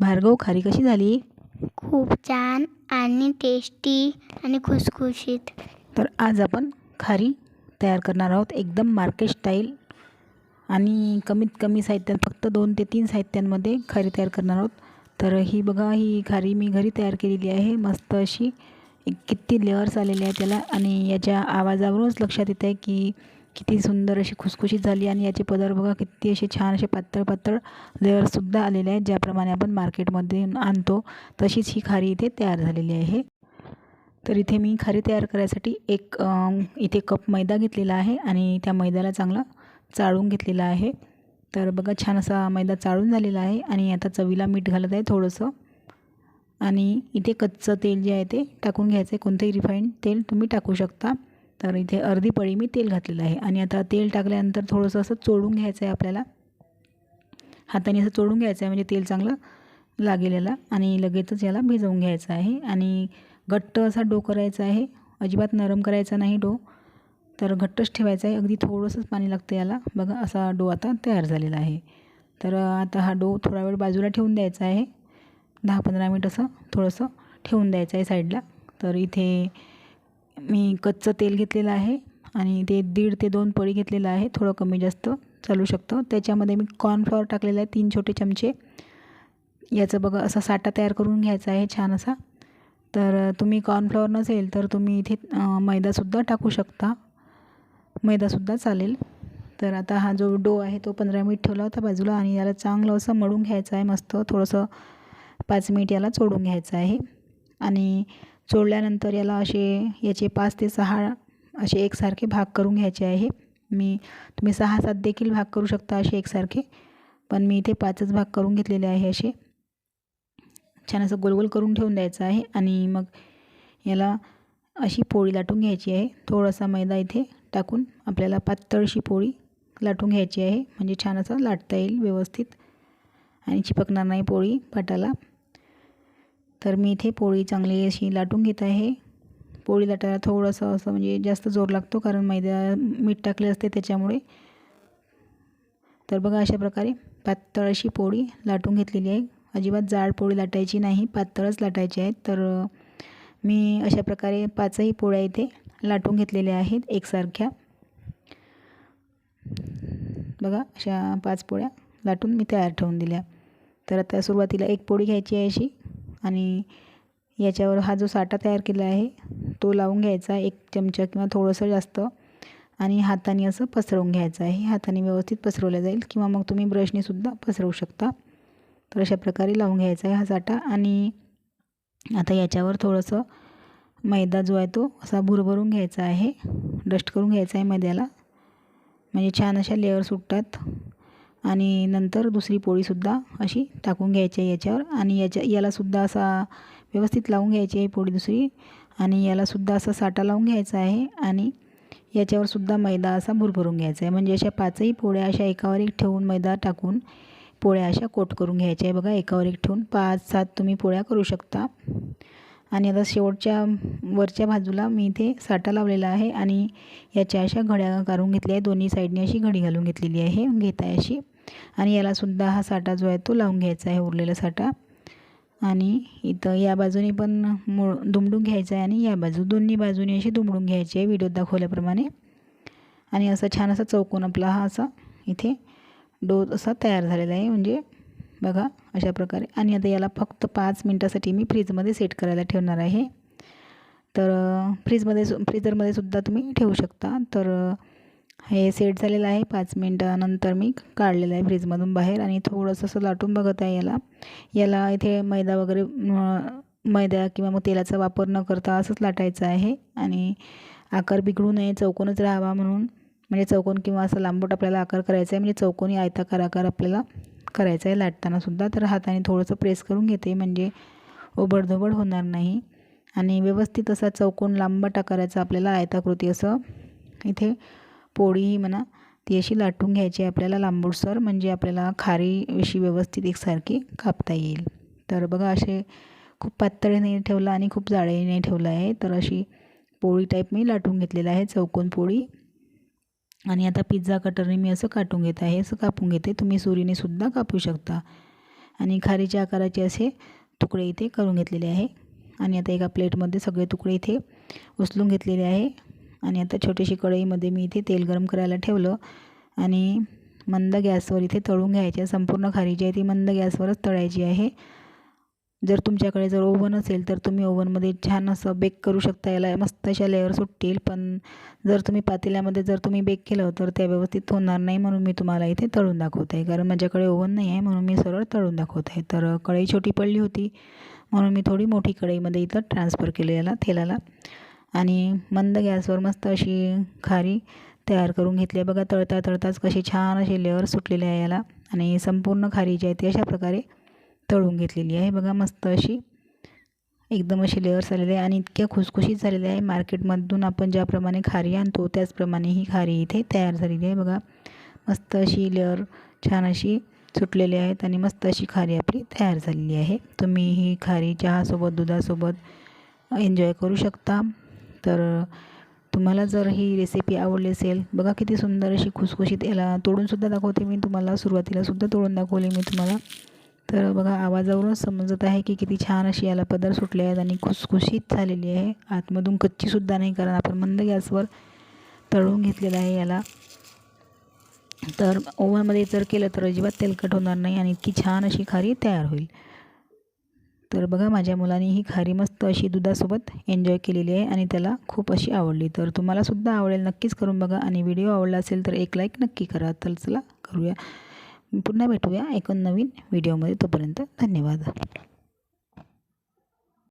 भार्गव खारी कशी झाली? खूप छान आणि टेस्टी आणि खुसखुशीत. तर आज आपण खारी तयार करणार आहोत एकदम मार्केट स्टाईल आणि कमीत कमी साहित्यात फक्त दोन ते तीन साहित्यांमध्ये खारी तयार करणार आहोत. तर ही बघा ही खारी मी घरी तयार केलेली आहे. मस्त अशी किती लेअर्स आलेले आहेत त्याला आणि याच्या आवाजावरूनच लक्षात येत आहे की किती सुंदर अशी खुसखुशीत झाली आणि याचे पदर बघा किती असे छान असे पातळ पातळ लेअरसुद्धा आलेले आहेत ज्याप्रमाणे आपण मार्केटमध्ये आणतो. तशीच ही खारी इथे तयार झालेली आहे. तर इथे मी खारी तयार करायसाठी एक इथे कप मैदा घेतलेला आहे आणि त्या मैद्याला चांगला चाळून घेतलेला आहे. तर बघा छान असा मैदा चाळून झालेला आहे आणि आता चवीला मीठ घालत आहे थोडंसं. आणि इथे कच्चं तेल जे आहे ते टाकून घ्यायचं आहे. कोणतंही रिफाईंड तेल तुम्ही टाकू शकता. तर इथे अर्धी पळी मी तेल घातलेलं आहे. आणि आता तेल टाकल्यानंतर थोडंसं असं चोळून घ्यायचं आहे आपल्याला. हाताने असं चोळून घ्यायचं आहे म्हणजे तेल चांगलं लागेल याला आणि लगेचच याला भिजवून घ्यायचं आहे. आणि घट्ट असा डो करायचा आहे. अजिबात नरम करायचा नाही डो. तर घट्टच ठेवायचा आहे. अगदी थोडंसंच पाणी लागतं याला. बघा असा डो आता तयार झालेला आहे. तर आता हा डो थोडा वेळ बाजूला ठेवून द्यायचा आहे. दहा पंधरा मिनिट असं थोडंसं ठेवून द्यायचं आहे साईडला. तर इथे मी कच्चं तेल घेतलेलं आहे आणि ते दीड ते दोन पळी घेतलेलं आहे थोडं कमी जास्त चालू शकतं. त्याच्यामध्ये मी कॉर्नफ्लॉवर टाकलेला आहे तीन छोटे चमचे. याचं बघा असा साठा तयार करून घ्यायचा आहे छान असा. तर तुम्ही कॉर्नफ्लॉवर नसेल तर तुम्ही इथे मैदासुद्धा टाकू शकता. मैदासुद्धा चालेल. तर आता हा जो डो आहे तो पंधरा मिनिट ठेवला होता बाजूला आणि याला चांगलं असं मळून घ्यायचं आहे मस्त. थोडंसं पाच मिनिट याला चोडून घ्यायचं आहे. आणि चोळल्यानंतर याला असे याचे पाच ते सहा असे एकसारखे भाग करून घ्यायचे आहे. मी तुम्ही सहा सात देखील भाग करू शकता असे एकसारखे पण मी इथे पाचच भाग करून घेतलेले आहे असे. छान असं गोल गोल करून ठेवून द्यायचं आहे आणि मग याला अशी पोळी लाटून घ्यायची आहे. थोडासा मैदा इथे टाकून आपल्याला पातळशी पोळी लाटून घ्यायची आहे. म्हणजे छान असं लाटता येईल व्यवस्थित. आणि चिपकणार नाही पोळी पाटाला तर मी इथे पोळी चांगली अशी लाटून घेत आहे. पोळी लाटायला थोडंसं असं म्हणजे जास्त जोर लागतो कारण मैदा मीठ टाकले असते त्याच्यामुळे. तर बघा अशा प्रकारे पातळ अशी पोळी लाटून घेतलेली आहे. अजिबात जाड पोळी लाटायची नाही पातळच लाटायची आहे. तर मी अशा प्रकारे पाचही पोळ्या इथे लाटून घेतलेल्या आहेत एकसारख्या. बघा अशा पाच पोळ्या लाटून मी तयार ठेवून दिल्या. तर आता सुरुवातीला एक पोळी घ्यायची आहे अशी. आणि याच्यावर हा जो साठा तयार केला आहे तो लावून घ्यायचा एक चमचा किंवा थोडंसं जास्त आणि हाताने असं पसरवून घ्यायचं आहे. हाताने व्यवस्थित पसरवलं जाईल किंवा मग तुम्ही ब्रशनेसुद्धा पसरवू शकता. तर अशा प्रकारे लावून घ्यायचा आहे हा साठा आणि आता याच्यावर थोडंसं मैदा जो आहे तो असा भुरभरून घ्यायचा आहे. डस्ट करून घ्यायचा आहे मैद्याला. म्हणजे छान अशा लेअर सुटतात. आणि नंतर दुसरी पोळीसुद्धा अशी टाकून घ्यायची आहे याच्यावर. आणि याच्या यालासुद्धा असा व्यवस्थित लावून घ्यायची आहे पोळी दुसरी. आणि यालासुद्धा असा साठा लावून घ्यायचा आहे आणि याच्यावरसुद्धा मैदा असा भुरभरून घ्यायचा आहे. म्हणजे अशा पाचही पोळ्या अशा एकावर एक ठेवून मैदा टाकून पोळ्या अशा कोट करून घ्यायच्या आहे. बघा एकावर एक ठेवून पाच सात तुम्ही पोळ्या करू शकता. आणि आता शेवटच्या वरच्या बाजूला मी इथे साठा लावलेला आहे आणि याच्या अशा घड्या काढून घेतल्या आहे. दोन्ही साईडने अशी घडी घालून घेतलेली आहे घेत आहे अशी. आणि यालासुद्धा हा साठा जो आहे तो लावून घ्यायचा आहे उरलेला साठा. आणि इथं या बाजूने पण मो दुमडून घ्यायचं आहे आणि या बाजू दोन्ही बाजूने अशी दुमडून घ्यायची आहे व्हिडिओत दाखवल्याप्रमाणे. आणि असा छान असा चौकोन आपला हा असा इथे डो असा तयार झालेला आहे. म्हणजे बघा अशा प्रकारे. आणि आता याला फक्त पाच मिनटासाठी मी फ्रीजमध्ये सेट करायला ठेवणार आहे. तर फ्रीजमध्ये सु फ्रीजरमध्ये सुद्धा तुम्ही ठेवू शकता. तर हे सेट झालेलं आहे पाच मिनटानंतर मी काढलेलं आहे फ्रीजमधून बाहेर. आणि थोडंसं असं लाटून बघत आहे याला. याला इथे मैदा वगैरे मैदा किंवा मग तेलाचा वापर न करता असंच लाटायचं आहे. आणि आकार बिघडू नये चौकोनच राहावा म्हणून. म्हणजे चौकोन किंवा असं लांबट आपल्याला आकार करायचा आहे. म्हणजे चौकोनी आयताकार आकार आपल्याला करायचं आहे लाटतानासुद्धा तर हाताने थोडंसं प्रेस करून घेते म्हणजे ओबडधोबड होणार नाही. आणि व्यवस्थित असा चौकोन लांबट आकाराचा आपल्याला आयताकृती असं. इथे पोळी म्हणा ती अशी लाटून घ्यायची आहे आपल्याला लांबूडसर म्हणजे आपल्याला खारी अशी व्यवस्थित एकसारखी कापता येईल. तर बघा असे खूप पातळीने नाही ठेवलं आणि खूप जाडही नाही ठेवलं आहे. तर अशी पोळी टाईप मी लाटून घेतलेलं आहे चौकोन पोळी. आणि आता पिझ्झा कटरने मी असं काटून घेत आहे असं कापून घेते. तुम्ही सुरीने सुद्धा कापू शकता. आणि खारीच्या आकाराचे असे तुकडे इथे करून घेतलेले आहे. आणि आता एका प्लेटमध्ये सगळे तुकडे इथे उचलून घेतलेले आहे. आणि आता छोटीशी कढईमध्ये मी इथे तेल गरम करायला ठेवलं. आणि मंद गॅसवर इथे तळून घ्यायचे. संपूर्ण खारी जी आहे ती मंद गॅसवरच तळायची आहे. जर तुमच्याकडे जर ओव्हन असेल तर तुम्ही ओव्हनमध्ये छान असं बेक करू शकता. याला मस्त अशा लेअर सुटतील. पण जर तुम्ही पातेल्यामध्ये जर तुम्ही बेक केलं तर त्या व्यवस्थित होणार नाही म्हणून मी तुम्हाला इथे तळून दाखवत आहे कारण माझ्याकडे ओव्हन नाही आहे म्हणून मी सरळ तळून दाखवत आहे तर कढई छोटी पडली होती म्हणून मी थोडी मोठी कढईमध्ये इथं ट्रान्सफर केलं याला तेलाला. आणि मंद गॅसवर मस्त अशी खारी तयार करून घेतली. आहे बघा तळता तळताच कशी छान असे लेअर सुटलेले आहे याला. आणि संपूर्ण खारी जी आहे ती अशा प्रकारे तळून घेतलेली आहे. बघा मस्त अशी एकदम अशी लेअर्स आलेले आहे आणि इतक्या खुसखुशीत झालेले आहे. मार्केटमधून आपण ज्याप्रमाणे खारी आणतो त्याचप्रमाणे ही खारी इथे तयार झालेली आहे. बघा मस्त अशी लेअर छान अशी सुटलेली आहेत आणि मस्त अशी खारी आपली तयार झालेली आहे. तुम्ही ही खारी चहासोबत दुधासोबत एन्जॉय करू शकता. तर तुम्हाला जर ही रेसिपी आवडली असेल बघा किती सुंदर अशी खुसखुशीत याला तोडूनसुद्धा दाखवते मी. तुम्हाला सुरुवातीलासुद्धा तोडून दाखवली मी तुम्हाला. तर बघा आवाजावरूनच समजत आहे की किती छान अशी याला पदर सुटले आहेत आणि खुसखुशीत झालेली आहे. आतमधून कच्चीसुद्धा नाही कारण आपण मंद गॅसवर तळून घेतलेलं आहे याला. तर ओव्हनमध्ये जर केलं तर अजिबात तेलकट होणार नाही आणि इतकी छान अशी खारी तयार होईल. तर बघा माझ्या मुलाने ही खारी मस्त अशी दुधासोबत एन्जॉय केलेली आहे आणि त्याला खूप अशी आवडली. तर तुम्हालासुद्धा आवडेल नक्कीच करून बघा. आणि व्हिडिओ आवडला असेल तर एक लाईक नक्की करा. तर चला करूया. पुन्हा भेटूया एक नवीन व्हिडिओमध्ये. तोपर्यंत धन्यवाद.